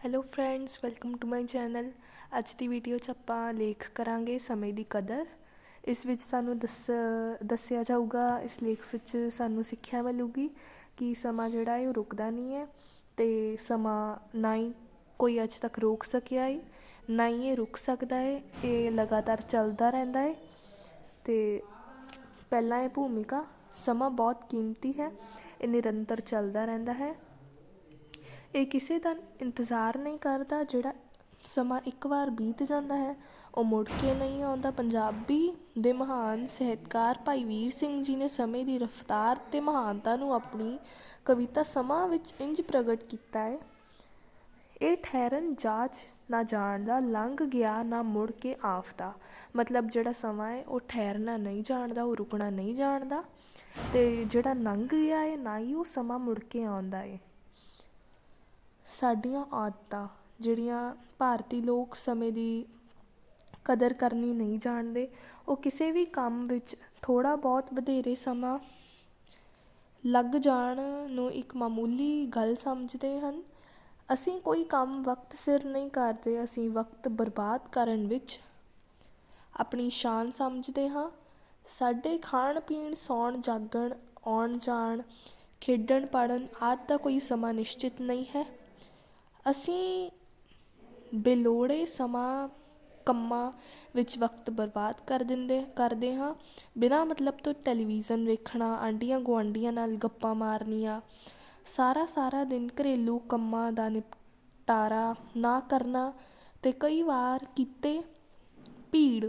Hello friends welcome to my channel ਅੱਜ ਦੀ video 'ਚ ਆਪਾਂ ਲੇਖ ਕਰਾਂਗੇ ਸਮੇਂ ਦੀ ਕਦਰ। ਇਸ ਵਿੱਚ ਸਾਨੂੰ ਦੱਸ, ਦੱਸਿਆ ਜਾਊਗਾ, ਇਸ ਲੇਖ ਵਿੱਚ ਸਾਨੂੰ ਸਿੱਖਿਆ ਮਿਲੂਗੀ ਕਿ ਸਮਾਂ ਜਿਹੜਾ ਹੈ ਉਹ ਰੁਕਦਾ ਨਹੀਂ ਹੈ ਤੇ ਸਮਾਂ ਨਾ ਹੀ ਕੋਈ ਅੱਜ ਤੱਕ ਰੋਕ ਸਕਿਆ ਹੈ, ਨਾ ਹੀ ਇਹ ਰੁਕ ਸਕਦਾ ਹੈ, ਇਹ ਲਗਾਤਾਰ ਚੱਲਦਾ ਰਹਿੰਦਾ ਹੈ। ਤੇ ਪਹਿਲਾਂ ਇਹ ਭੂਮਿਕਾ, ਸਮਾਂ ਬਹੁਤ ਕੀਮਤੀ ਹੈ, ਇਹ ਨਿਰੰਤਰ ਚੱਲਦਾ ਰਹਿੰਦਾ ਹੈ। ਇਹ ਕਿਸੇ ਦਾ ਇੰਤਜ਼ਾਰ ਨਹੀਂ ਕਰਦਾ, ਜਿਹੜਾ ਸਮਾਂ ਇੱਕ ਵਾਰ ਬੀਤ ਜਾਂਦਾ ਹੈ, ਉਹ ਮੁੜ ਕੇ ਨਹੀਂ ਆਉਂਦਾ। ਪੰਜਾਬੀ ਦੇ ਮਹਾਨ ਸਾਹਿਤਕਾਰ ਭਾਈ ਵੀਰ ਸਿੰਘ ਜੀ ਨੇ ਸਮੇਂ ਦੀ ਰਫ਼ਤਾਰ ਤੇ ਮਹਾਨਤਾ ਨੂੰ ਆਪਣੀ ਕਵਿਤਾ ਸਮਾਂ ਵਿੱਚ ਇੰਜ ਪ੍ਰਗਟ ਕੀਤਾ ਹੈ, ਇਹ ਠਹਿਰਨ ਜਾਚ ਨਾ ਜਾਣਦਾ, ਲੰਘ ਗਿਆ ਨਾ ਮੁੜ ਕੇ ਆਫਦਾ ਮਤਲਬ ਜਿਹੜਾ ਸਮਾਂ ਹੈ, ਉਹ ਠਹਿਰਨਾ ਨਹੀਂ ਜਾਣਦਾ, ਉਹ ਰੁਕਣਾ ਨਹੀਂ ਜਾਣਦਾ ਤੇ ਜਿਹੜਾ ਲੰਘ ਗਿਆ ਹੈ, ਨਾ ਹੀ ਉਹ ਸਮਾਂ ਮੁੜ ਕੇ ਆਉਂਦਾ ਹੈ। ਸਾਡੀਆਂ ਆਦਤਾਂ, ਜਿਹੜੀਆਂ ਭਾਰਤੀ ਲੋਕ ਸਮੇਂ ਦੀ ਕਦਰ ਕਰਨੀ ਨਹੀਂ ਜਾਣਦੇ, ਉਹ ਕਿਸੇ ਵੀ ਕੰਮ ਵਿੱਚ ਥੋੜ੍ਹਾ ਬਹੁਤ ਵਧੇਰੇ ਸਮਾਂ ਲੱਗ ਜਾਣ ਨੂੰ ਇੱਕ ਮਾਮੂਲੀ ਗੱਲ ਸਮਝਦੇ ਹਨ। ਅਸੀਂ ਕੋਈ ਕੰਮ ਵਕਤ ਸਿਰ ਨਹੀਂ ਕਰਦੇ, ਅਸੀਂ ਵਕਤ ਬਰਬਾਦ ਕਰਨ ਵਿੱਚ ਆਪਣੀ ਸ਼ਾਨ ਸਮਝਦੇ ਹਾਂ। ਸਾਡੇ ਖਾਣ ਪੀਣ, ਸੌਣ, ਜਾਗਣ, ਆਉਣ, ਜਾਣ, ਖੇਡਣ, ਪੜ੍ਹਨ ਆਦਿ ਦਾ ਕੋਈ ਸਮਾਂ ਨਿਸ਼ਚਿਤ ਨਹੀਂ ਹੈ। ਅਸੀਂ ਬੇਲੋੜੇ ਸਮਾਂ ਕੰਮਾਂ ਵਿੱਚ ਵਕਤ ਬਰਬਾਦ ਕਰ ਦਿੰਦੇ, ਕਰਦੇ ਹਾਂ। ਬਿਨਾਂ ਮਤਲਬ ਤੋਂ ਟੈਲੀਵਿਜ਼ਨ ਵੇਖਣਾ, ਆਂਢੀਆਂ ਗੁਆਂਢੀਆਂ ਨਾਲ ਗੱਪਾਂ ਮਾਰਨੀਆਂ, ਸਾਰਾ ਸਾਰਾ ਦਿਨ ਘਰੇਲੂ ਕੰਮਾਂ ਦਾ ਨਿਪਟਾਰਾ ਨਾ ਕਰਨਾ ਤੇ ਕਈ ਵਾਰ ਕਿਤੇ ਭੀੜ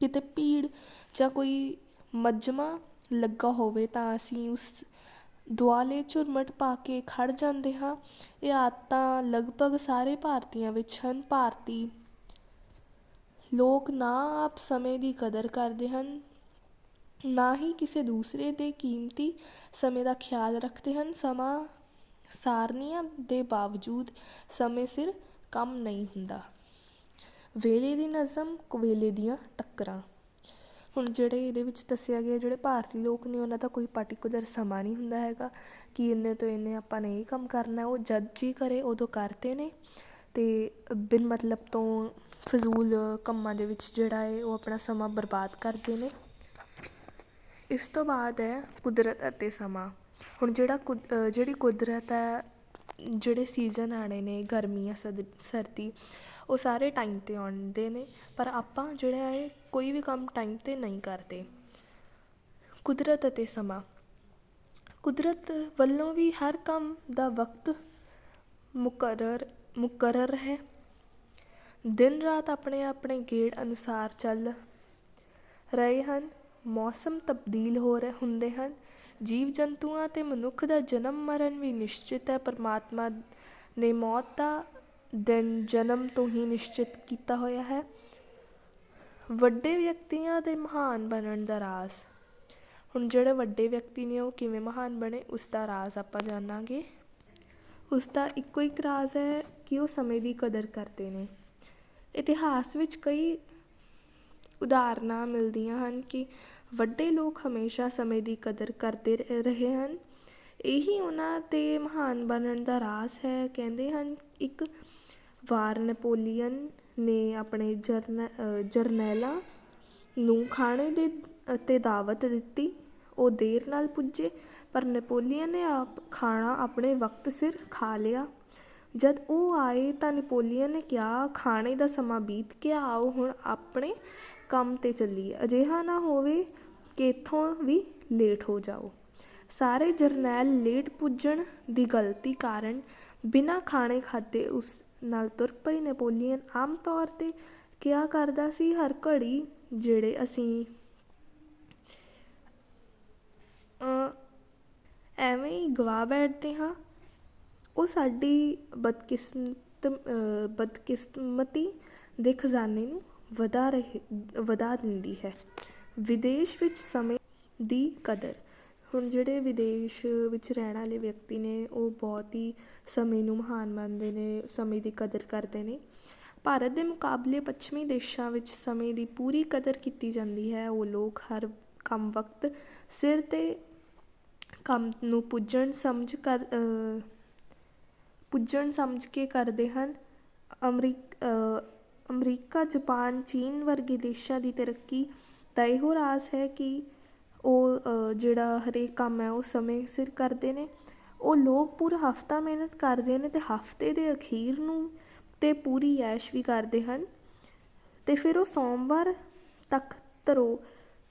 ਕਿਤੇ ਭੀੜ ਜਾਂ ਕੋਈ ਮਜਮਾ ਲੱਗਾ ਹੋਵੇ ਤਾਂ ਅਸੀਂ ਉਸ ਦੁਆਲੇ ਝੁਰਮਟ ਪਾ ਕੇ ਖੜ੍ਹ ਜਾਂਦੇ ਹਾਂ। ਇਹ ਆਦਤਾਂ ਲਗਭਗ ਸਾਰੇ ਭਾਰਤੀਆਂ ਵਿੱਚ ਹਨ। ਭਾਰਤੀ ਲੋਕ ਨਾ ਆਪ ਸਮੇਂ ਦੀ ਕਦਰ ਕਰਦੇ ਹਨ, ਨਾ ਹੀ ਕਿਸੇ ਦੂਸਰੇ ਦੇ ਕੀਮਤੀ ਸਮੇਂ ਦਾ ਖਿਆਲ ਰੱਖਦੇ ਹਨ। ਸਮਾਂ ਸਾਰਨੀਆਂ ਦੇ ਬਾਵਜੂਦ ਸਮੇਂ ਸਿਰ ਕੰਮ ਨਹੀਂ ਹੁੰਦਾ। ਵੇਲੇ ਦੀ ਨਜ਼ਮ, ਕੁਵੇਲੇ ਦੀਆਂ ਟੱਕਰਾਂ। ਹੁਣ ਜਿਹੜੇ ਇਹਦੇ ਵਿੱਚ ਦੱਸਿਆ ਗਿਆ, ਜਿਹੜੇ ਭਾਰਤੀ ਲੋਕ ਨੇ, ਉਹਨਾਂ ਦਾ ਕੋਈ ਪਾਰਟਿਕੂਲਰ ਸਮਾਂ ਨਹੀਂ ਹੁੰਦਾ ਹੈਗਾ ਕਿ ਇੰਨੇ ਤੋਂ ਇੰਨੇ ਆਪਾਂ ਨੇ ਇਹ ਕੰਮ ਕਰਨਾ, ਉਹ ਜਦ ਜੀ ਕਰੇ, ਉਦੋਂ ਕਰਦੇ ਨੇ। ਤੇ ਬਿਨ ਮਤਲਬ ਤੋਂ ਫਜ਼ੂਲ ਕੰਮਾਂ ਦੇ ਵਿੱਚ ਜਿਹੜਾ ਹੈ, ਉਹ ਆਪਣਾ ਸਮਾਂ ਬਰਬਾਦ ਕਰਦੇ ਨੇ। ਇਸ ਤੋਂ ਬਾਅਦ ਹੈ ਕੁਦਰਤ ਅਤੇ ਸਮਾਂ। ਹੁਣ ਜਿਹੜਾ ਜਿਹੜੀ ਕੁਦਰਤ ਹੈ ਜਿਹੜੇ ਸੀਜ਼ਨ ਆਉਣੇ ਨੇ ਗਰਮੀਆਂ ਸਦ, ਸਰਦੀ, ਉਹ ਸਾਰੇ ਟਾਈਮ 'ਤੇ ਆਉਂਦੇ ਨੇ। ਪਰ ਆਪਾਂ ਜਿਹੜਾ ਹੈ ਕੋਈ ਵੀ ਕੰਮ ਟਾਈਮ 'ਤੇ ਨਹੀਂ ਕਰਦੇ। ਕੁਦਰਤ ਅਤੇ ਸਮਾਂ। ਕੁਦਰਤ ਵੱਲੋਂ ਵੀ ਹਰ ਕੰਮ ਦਾ ਵਕਤ ਮੁਕਰਰ ਮੁਕਰਰ ਹੈ। ਦਿਨ ਰਾਤ ਆਪਣੇ ਆਪਣੇ ਗੇੜ ਅਨੁਸਾਰ ਚੱਲ ਰਹੇ ਹਨ। ਮੌਸਮ ਤਬਦੀਲ ਹੋ ਰਹੇ ਹੁੰਦੇ ਹਨ। ਜੀਵ ਜੰਤੂਆਂ ਅਤੇ ਮਨੁੱਖ ਦਾ ਜਨਮ ਮਰਨ ਵੀ ਨਿਸ਼ਚਿਤ ਹੈ। ਪਰਮਾਤਮਾ ਨੇ ਮੌਤ ਦਾ ਦਿਨ ਜਨਮ ਤੋਂ ਹੀ ਨਿਸ਼ਚਿਤ ਕੀਤਾ ਹੋਇਆ ਹੈ। ਵੱਡੇ ਵਿਅਕਤੀਆਂ ਦੇ ਮਹਾਨ ਬਣਨ ਦਾ ਰਾਜ਼। ਹੁਣ ਜਿਹੜੇ ਵੱਡੇ ਵਿਅਕਤੀ ਨੇ ਉਹ ਕਿਵੇਂ ਮਹਾਨ ਬਣੇ, ਉਸ ਦਾ ਰਾਜ਼ ਆਪਾਂ ਜਾਣਾਂਗੇ। ਉਸ ਦਾ ਇੱਕੋ ਇੱਕ ਰਾਜ਼ ਹੈ ਕਿ ਉਹ ਸਮੇਂ ਦੀ ਕਦਰ ਕਰਦੇ ਨੇ। ਇਤਿਹਾਸ ਵਿੱਚ ਕਈ ਉਦਾਹਰਨਾਂ ਮਿਲਦੀਆਂ ਹਨ ਕਿ ਵੱਡੇ ਲੋਕ ਹਮੇਸ਼ਾ ਸਮੇਂ ਦੀ ਕਦਰ ਕਰਦੇ ਰਹੇ ਹਨ। ਇਹੀ ਉਹਨਾਂ ਦੇ ਮਹਾਨ ਬਣਨ ਦਾ ਰਾਜ਼ ਹੈ। ਕਹਿੰਦੇ ਹਨ, ਇੱਕ ਵਾਰ ਨੈਪੋਲੀਅਨ ਨੇ ਆਪਣੇ ਜਰਨੈ ਜਰਨੈਲਾਂ ਨੂੰ ਖਾਣੇ ਦੇ ਅਤੇ ਦਾਵਤ ਦਿੱਤੀ। ਉਹ ਦੇਰ ਨਾਲ ਪੁੱਜੇ, ਪਰ ਨੈਪੋਲੀਅਨ ਨੇ ਆਪ ਖਾਣਾ ਆਪਣੇ ਵਕਤ ਸਿਰ ਖਾ ਲਿਆ। ਜਦ ਉਹ ਆਏ ਤਾਂ ਨੈਪੋਲੀਅਨ ਨੇ ਕਿਹਾ, ਖਾਣੇ ਦਾ ਸਮਾਂ ਬੀਤ ਗਿਆ, ਆਓ ਹੁਣ ਆਪਣੇ ਕੰਮ 'ਤੇ ਚੱਲੀਏ। ਅਜਿਹਾ ਨਾ ਹੋਵੇ ਕਿ ਇੱਥੋਂ ਵੀ ਲੇਟ ਹੋ ਜਾਓ। ਸਾਰੇ ਜਰਨੈਲ ਲੇਟ ਪੁੱਜਣ ਦੀ ਗਲਤੀ ਕਾਰਨ ਬਿਨਾਂ ਖਾਣੇ ਖਾਦੇ ਉਸ ਨਾਲ ਤੁਰ ਪਈ ਨੈਪੋਲੀਅਨ ਆਮ ਤੌਰ 'ਤੇ ਕਿਹਾ ਕਰਦਾ ਸੀ ਹਰ ਘੜੀ ਜਿਹੜੇ ਅਸੀਂ ਐਵੇਂ ਹੀ ਗਵਾ ਬੈਠਦੇ ਹਾਂ। ਉਹ ਸਾਡੀ ਬਦਕਿਸਮਤ ਬਦਕਿਸਮਤੀ ਦੇ ਖਜ਼ਾਨੇ ਨੂੰ ਵਧਾ ਰਹੇ, ਵਧਾ ਦਿੰਦੀ ਹੈ। ਵਿਦੇਸ਼ ਵਿੱਚ ਸਮੇਂ ਦੀ ਕਦਰ। ਹੁਣ ਜਿਹੜੇ ਵਿਦੇਸ਼ ਵਿੱਚ ਰਹਿਣ ਵਾਲੇ ਵਿਅਕਤੀ ਨੇ, ਉਹ ਬਹੁਤ ਹੀ ਸਮੇਂ ਨੂੰ ਮਹਾਨ ਮੰਨਦੇ ਨੇ, ਸਮੇਂ ਦੀ ਕਦਰ ਕਰਦੇ ਨੇ। ਭਾਰਤ ਦੇ ਮੁਕਾਬਲੇ ਪੱਛਮੀ ਦੇਸ਼ਾਂ ਵਿੱਚ ਸਮੇਂ ਦੀ ਪੂਰੀ ਕਦਰ ਕੀਤੀ ਜਾਂਦੀ ਹੈ। ਉਹ ਲੋਕ ਹਰ ਕੰਮ ਵਕਤ ਸਿਰ ਤੇ ਕੰਮ ਨੂੰ ਪੁੱਜਣ ਸਮਝ ਕਰ ਪੁੱਜਣ ਸਮਝ ਕੇ ਕਰਦੇ ਹਨ। ਅਮਰੀਕ ਅਮਰੀਕਾ, ਜਪਾਨ, ਚੀਨ ਵਰਗੇ ਦੇਸ਼ਾਂ ਦੀ ਤਰੱਕੀ ਦਾ ਇਹੋ ਰਾਜ਼ ਹੈ ਕਿ ਉਹ ਜਿਹੜਾ ਹਰੇਕ ਕੰਮ ਹੈ, ਉਹ ਸਮੇਂ ਸਿਰ ਕਰਦੇ ਨੇ। ਉਹ ਲੋਕ ਪੂਰਾ ਹਫਤਾ ਮਿਹਨਤ ਕਰਦੇ ਨੇ ਅਤੇ ਹਫ਼ਤੇ ਦੇ ਅਖੀਰ ਨੂੰ ਤੇ ਪੂਰੀ ਐਸ਼ ਵੀ ਕਰਦੇ ਹਨ। ਅਤੇ ਫਿਰ ਉਹ ਸੋਮਵਾਰ ਤੱਕ ਤਰੋ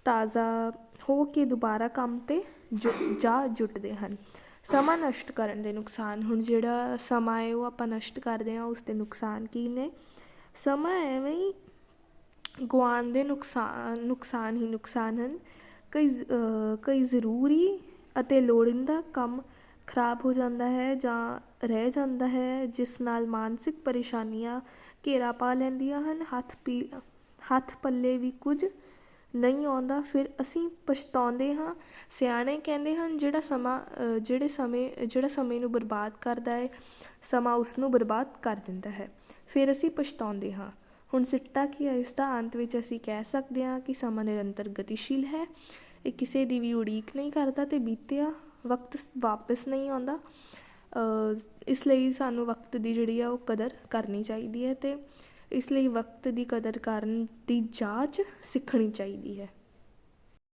ਤਾਜ਼ਾ ਹੋ ਕੇ ਦੁਬਾਰਾ ਕੰਮ 'ਤੇ ਜੁ, ਜਾ ਜੁਟਦੇ ਹਨ। ਸਮਾਂ ਨਸ਼ਟ ਕਰਨ ਦੇ ਨੁਕਸਾਨ, ਹੁਣ ਜਿਹੜਾ ਸਮਾਂ ਹੈ, ਉਹ ਆਪਾਂ ਨਸ਼ਟ ਕਰਦੇ ਹਾਂ, ਉਸ ਦੇ ਨੁਕਸਾਨ ਕੀ ਨੇ? ਸਮਾਂ ਐਵੇਂ ਹੀ ਗੁਆਉਣ ਦੇ ਨੁਕਸਾਨ ਨੁਕਸਾਨ ਹੀ ਨੁਕਸਾਨ ਹਨ। ਕਈ ਕਈ ਜ਼ਰੂਰੀ ਅਤੇ ਲੋੜੀਂਦਾ ਕੰਮ ਖਰਾਬ ਹੋ ਜਾਂਦਾ ਹੈ ਜਾਂ ਰਹਿ ਜਾਂਦਾ ਹੈ, ਜਿਸ ਨਾਲ ਮਾਨਸਿਕ ਪਰੇਸ਼ਾਨੀਆਂ ਘੇਰਾ ਪਾ ਲੈਂਦੀਆਂ ਹਨ। ਹੱਥ ਪੀ, ਹੱਥ ਪੱਲੇ ਵੀ ਕੁਝ ਨਹੀਂ ਆਉਂਦਾ, ਫਿਰ ਅਸੀਂ ਪਛਤਾਉਂਦੇ ਹਾਂ। ਸਿਆਣੇ ਕਹਿੰਦੇ ਹਨ, ਜਿਹੜਾ ਸਮਾਂ ਜਿਹੜੇ ਸਮੇਂ, ਜਿਹੜਾ ਸਮੇਂ ਨੂੰ ਬਰਬਾਦ ਕਰਦਾ ਹੈ, ਸਮਾਂ ਉਸ ਨੂੰ ਬਰਬਾਦ ਕਰ ਦਿੰਦਾ ਹੈ। ਫਿਰ ਅਸੀਂ ਪਛਤਾਉਂਦੇ ਹਾਂ। ਹੁਣ ਸਿੱਟਾ ਕੀ ਹੈ? ਇਸ ਦਾ ਅੰਤ ਵਿੱਚ ਅਸੀਂ ਕਹਿ ਸਕਦੇ ਹਾਂ ਕਿ ਸਮਾਂ ਨਿਰੰਤਰ ਗਤੀਸ਼ੀਲ ਹੈ। ਇਹ ਕਿਸੇ ਦੀ ਵੀ ਉਡੀਕ ਨਹੀਂ ਕਰਦਾ ਤੇ ਬੀਤਿਆ ਵਕਤ ਸ- ਵਾਪਸ ਨਹੀਂ ਆਉਂਦਾ। ਇਸ ਲਈ ਸਾਨੂੰ ਵਕਤ ਦੀ ਜਿਹੜੀ ਆ ਉਹ ਕਦਰ ਕਰਨੀ ਚਾਹੀਦੀ ਹੈ ਤੇ ਇਸ ਲਈ ਵਕਤ ਦੀ ਕਦਰ ਕਰਨ ਦੀ ਜਾਂਚ ਸਿੱਖਣੀ ਚਾਹੀਦੀ ਹੈ।